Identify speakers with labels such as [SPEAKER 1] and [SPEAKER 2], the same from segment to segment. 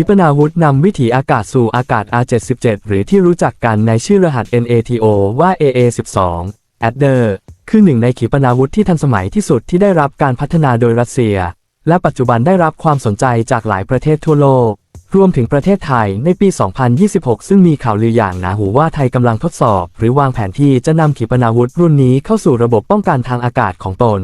[SPEAKER 1] ขีปนาวุธนำวิถีอากาศสู่อากาศ R77 หรือที่รู้จักกันในชื่อรหัส NATO ว่า AA12 Adder คือหนึ่งในขีปนาวุธที่ทันสมัยที่สุดที่ได้รับการพัฒนาโดยรัสเซีย และปัจจุบันได้รับความสนใจจากหลายประเทศทั่วโลก รวมถึงประเทศไทยในปี 2026 ซึ่งมีข่าวลืออย่างหนาหูว่าไทยกำลังทดสอบ หรือวางแผนที่จะนำขีปนาวุธรุ่นนี้เข้าสู่ระบบป้องกันทางอากาศของตน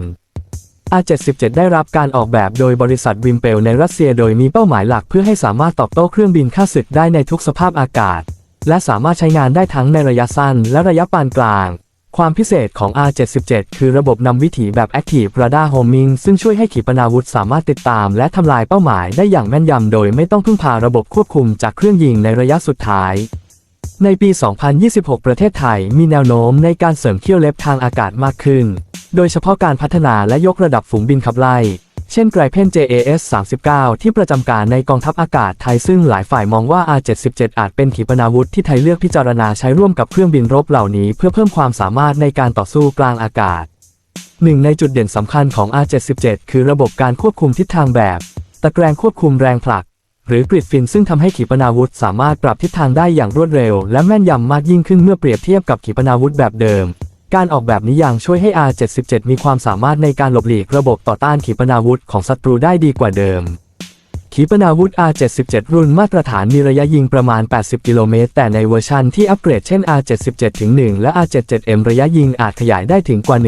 [SPEAKER 1] R77 ได้รับการออกแบบโดยบริษัทวิมเปลในรัสเซียโดยมีเป้าหมายหลักเพื่อให้สามารถตอบโต้เครื่องบินฆ่าศึกได้ในทุกสภาพอากาศ และสามารถใช้งานได้ทั้งในระยะสั้นและระยะปานกลาง ความพิเศษของ R77 คือระบบนำวิถีแบบ Active Radar Homing ซึ่งช่วยให้ขีปนาวุธสามารถติดตาม และทำลายเป้าหมายได้อย่างแม่นยำโดยไม่ต้องพึ่งพาระบบควบคุมจากเครื่องยิงในระยะสุดท้าย ในปี 2026 ประเทศไทยมีแนวโน้มในการเสริมเขี้ยวเล็บทางอากาศมากขึ้น โดยเฉพาะการพัฒนาและยกระดับฝูงบินขับไล่ เช่นไกรเพน JAS 39 ที่ประจำการในกองทัพอากาศไทยซึ่งหลายฝ่ายมองว่า R77 อาจเป็นขีปนาวุธที่ไทยเลือกพิจารณาใช้ร่วมกับเครื่องบินรบเหล่านี้ เพื่อเพิ่มความสามารถในการต่อสู้กลางอากาศหนึ่งในจุดเด่นสำคัญของ R77 คือระบบการควบคุมทิศทางแบบ ตะแกรงควบคุมแรงผลัก หรือกริดฟินซึ่งทำให้ขีปนาวุธสามารถปรับทิศทางได้อย่างรวดเร็ว และแม่นยำมากยิ่งขึ้นเมื่อเปรียบเทียบกับขีปนาวุธแบบเดิม การออกแบบนี้ยังช่วยให้ R77 มีความสามารถในการหลบหลีกระบบต่อต้านขีปนาวุธของศัตรูได้ดีกว่าเดิม ขีปนาวุธ R77 รุ่นมาตรฐานมีระยะยิงประมาณ 80 กิโลเมตร แต่ในเวอร์ชันที่อัปเกรดเช่น R77-1 และ R77M ระยะยิงอาจขยายได้ถึงกว่า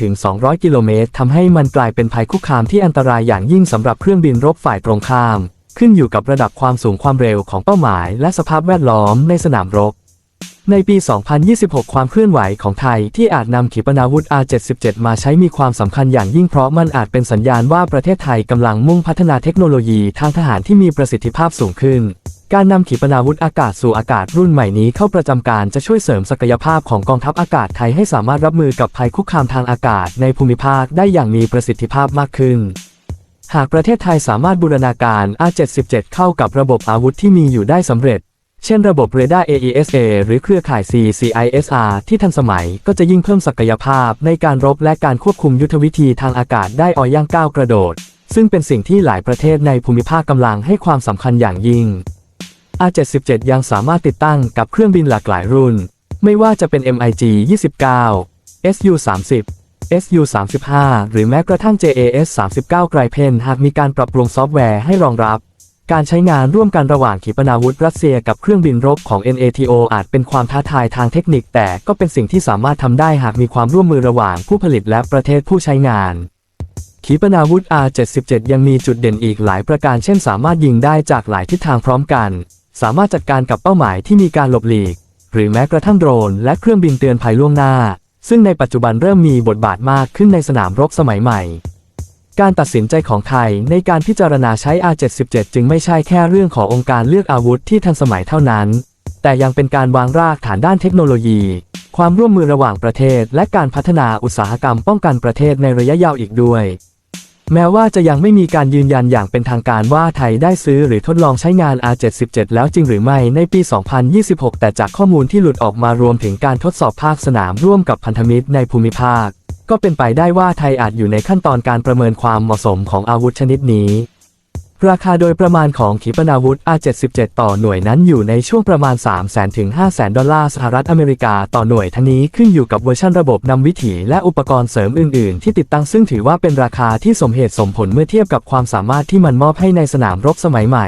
[SPEAKER 1] 110-200 กิโลเมตรทำให้มันกลายเป็นภัยคุกคามที่อันตรายอย่างยิ่งสำหรับเครื่องบินรบฝ่ายตรงข้าม ขึ้นอยู่กับระดับความสูงความเร็วของเป้าหมาย และสภาพแวดล้อมในสนามรบ ในปี 2026 ความเคลื่อนไหวของไทยที่อาจนำขีปนาวุธ R77 มาใช้มีความสำคัญอย่างยิ่งเพราะมันอาจเป็นสัญญาณว่าประเทศไทยกำลังมุ่งพัฒนาเทคโนโลยีทางทหารที่มีประสิทธิภาพสูงขึ้น การนำขีปนาวุธอากาศสู่อากาศรุ่นใหม่นี้เข้าประจำการจะช่วยเสริมศักยภาพของกองทัพอากาศไทยให้สามารถรับมือกับภัยคุกคามทางอากาศในภูมิภาคได้อย่างมีประสิทธิภาพมากขึ้น หากประเทศไทยสามารถบูรณาการ R77 เข้ากับระบบอาวุธที่มีอยู่ได้สำเร็จ เช่นระบบเรดาร์ AESA หรือเครือข่าย CCISR ที่ทันสมัยก็จะยิ่งเพิ่มศักยภาพในการรบและการควบคุมยุทธวิธีทางอากาศได้อ่อย่างก้าวกระโดด ซึ่งเป็นสิ่งที่หลายประเทศในภูมิภาคกำลังให้ความสำคัญอย่างยิ่ง R77 ยังสามารถติดตั้งกับเครื่องบินหลากหลายรุ่น ไม่ว่าจะเป็น MiG 29 SU 30 SU 35 หรือแม้กระทั่ง JAS 39ไกรเพนหากมีการปรับปรุงซอฟต์แวร์ให้รองรับ การใช้งานร่วมกันระหว่างขีปนาวุธรัสเซียกับเครื่องบินรบของ NATO อาจเป็นความท้าทายทางเทคนิค แต่ก็เป็นสิ่งที่สามารถทำได้หากมีความร่วมมือระหว่างผู้ผลิตและประเทศผู้ใช้งานขีปนาวุธ R77 ยังมีจุดเด่นอีกหลายประการ เช่นสามารถยิงได้จากหลายทิศทางพร้อมกัน สามารถจัดการกับเป้าหมายที่มีการหลบหลีก หรือแม้กระทั่งโดรนและเครื่องบินเตือนภัยล่วงหน้า ซึ่งในปัจจุบันเริ่มมีบทบาทมากขึ้นในสนามรบสมัยใหม่ การตัดสินใจของไทยในการพิจารณาใช้ R77 จึงไม่ใช่แค่เรื่องขององค์การเลือกอาวุธที่ทันสมัยเท่านั้น แต่ยังเป็นการวางรากฐานด้านเทคโนโลยี ความร่วมมือระหว่างประเทศ และการพัฒนาอุตสาหกรรมป้องกันประเทศในระยะยาวอีกด้วย แม้ว่าจะยังไม่มีการยืนยันอย่างเป็นทางการว่าไทยได้ซื้อหรือทดลองใช้งาน R77 แล้วจริงหรือไม่ในปี 2026 แต่จากข้อมูลที่หลุดออกมารวมถึงการทดสอบภาคสนามร่วมกับพันธมิตรในภูมิภาค ก็เป็นไปได้ว่าไทยอาจอยู่ในขั้นตอนการประเมินความเหมาะสมของอาวุธชนิดนี้ ราคาโดยประมาณของขีปนาวุธ R77 ต่อหน่วยนั้นอยู่ในช่วงประมาณ 300,000 ถึง500,000 ดอลลาร์สหรัฐอเมริกาต่อหน่วยทั้งนี้ขึ้นอยู่กับเวอร์ชันระบบนำวิถีและอุปกรณ์เสริมอื่น ๆ ที่ติดตั้งซึ่งถือว่าเป็นราคาที่สมเหตุสมผลเมื่อเทียบกับความสามารถที่มันมอบให้ในสนามรบสมัยใหม่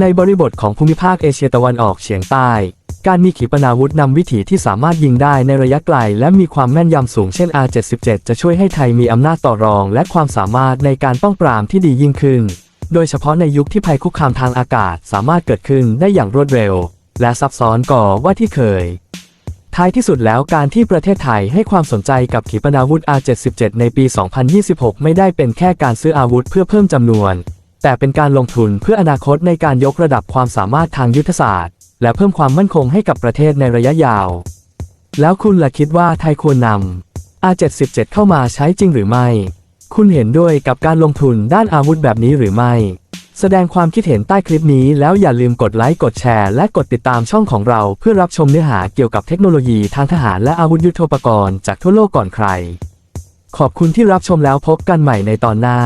[SPEAKER 1] ในบริบทของภูมิภาคเอเชียตะวันออกเฉียงใต้ การมีขีปนาวุธนำวิถีที่สามารถยิงได้ในระยะไกล และมีความแม่นยำสูงเช่น R77 จะช่วยให้ไทยมีอำนาจต่อรอง และความสามารถในการป้องปรามที่ดียิ่งขึ้น โดยเฉพาะในยุคที่ภัยคุกคามทางอากาศสามารถเกิดขึ้นได้อย่างรวดเร็ว และซับซ้อนก่อว่าที่เคย ท้ายที่สุดแล้วการที่ประเทศไทยให้ความสนใจกับขีปนาวุธ R77 ในปี 2026 ไม่ได้เป็นแค่การซื้ออาวุธเพื่อเพิ่มจำนวน แต่เป็นการลงทุนเพื่ออนาคตในการยกระดับความสามารถทางยุทธศาสตร์ และเพิ่มความมั่นคงให้กับประเทศในระยะยาว แล้วคุณล่ะคิดว่าไทยควรนำ R77 เข้ามาใช้จริงหรือไม่ คุณเห็นด้วยกับการลงทุนด้านอาวุธแบบนี้หรือไม่ แสดงความคิดเห็นใต้คลิปนี้แล้วอย่าลืมกดไลค์กดแชร์และกดติดตามช่องของเราเพื่อรับชมเนื้อหาเกี่ยวกับเทคโนโลยีทางทหารและอาวุธยุทโธปกรณ์จากทั่วโลกก่อนใคร ขอบคุณที่รับชมแล้วพบกันใหม่ในตอนหน้า